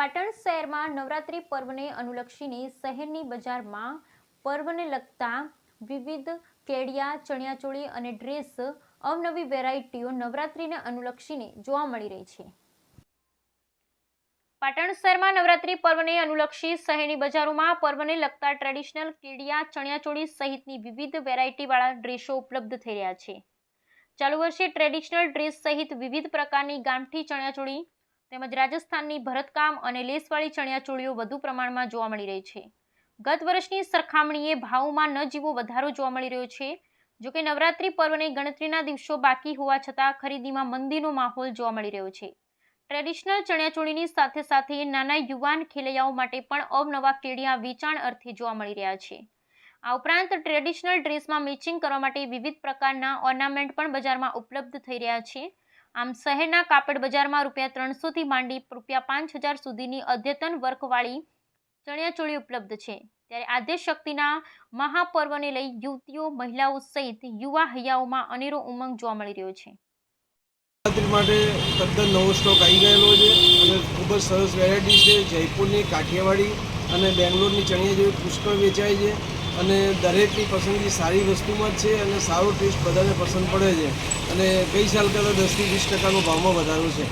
પાટણ શહેરમાં નવરાત્રિ પર્વને અનુલક્ષીને શહેરની બજારમાં પર્વને લગતા વિવિધ કેડિયા, ચણિયાચોળી અને ડ્રેસ અવનવી વેરાયટીઓ નવરાત્રિને અનુલક્ષીને જોવા મળી રહી છે. પાટણ શહેરમાં નવરાત્રિ પર્વને અનુલક્ષી શહેરની બજારોમાં પર્વને લગતા ટ્રેડિશનલ કેડિયા, ચણિયાચોળી સહિતની વિવિધ વેરાયટીવાળા ડ્રેસો ઉપલબ્ધ થઈ રહ્યા છે. ચાલુ વર્ષે ટ્રેડિશનલ ડ્રેસ સહિત વિવિધ પ્રકારની ગામઠી, ચણિયાચોળી તેમજ રાજસ્થાનની ભરતકામ અને લેસવાળી ચણિયાચોળીઓ વધુ પ્રમાણમાં જોવા મળી રહી છે. ગત વર્ષની સરખામણીએ ભાવમાં ન જીવો વધારો જોવા મળી રહ્યો છે જોકે નવરાત્રિ પર્વને ગણતરીના દિવસો બાકી હોવા છતાં ખરીદીમાં મંદીનો માહોલ જોવા મળી રહ્યો છે. ટ્રેડિશનલ ચણિયાચોળીની સાથે સાથે નાના યુવાન ખેલૈયાઓ માટે પણ અવનવા કેડિયા વેચાણ અર્થે જોવા મળી રહ્યા છે. આ ઉપરાંત ટ્રેડિશનલ ડ્રેસમાં મેચિંગ કરવા માટે વિવિધ પ્રકારના ઓર્નામેન્ટ પણ બજારમાં ઉપલબ્ધ થઈ રહ્યા છે આમ શહેરના કાપડ બજારમાં રૂપિયા ત્રણસોથી માંડી રૂપિયા પાંચ હજાર સુધીની અદ્યતન વર્કવાળી ચણિયાચોળી ઉપલબ્ધ છે. ત્યારે આદ્ય શક્તિના મહાપર્વને લઈ યુવતીઓ, મહિલાઓ સહિત યુવા હૈયાઓમાં અનેરો ઉમંગ જોવા મળી રહ્યો છે. નવરાત્રી માટે તદ્દન નવો સ્ટોક આવી ગયેલો છે અને ખૂબ જ સરસ વેરાયટી છે. જયપુરની કાઠિયાવાડી અને બેંગ્લોરની ચણિયા જેવી પુષ્કળ વેચાય છે. અને દરેકની પસંદગી સારી વસ્તુમાં જ છે અને સારો ટેસ્ટ બધાને પસંદ પડે છે. અને ગઈ સાલ કરતાં દસથી વીસ ટકાનો ભાવમાં વધારો છે.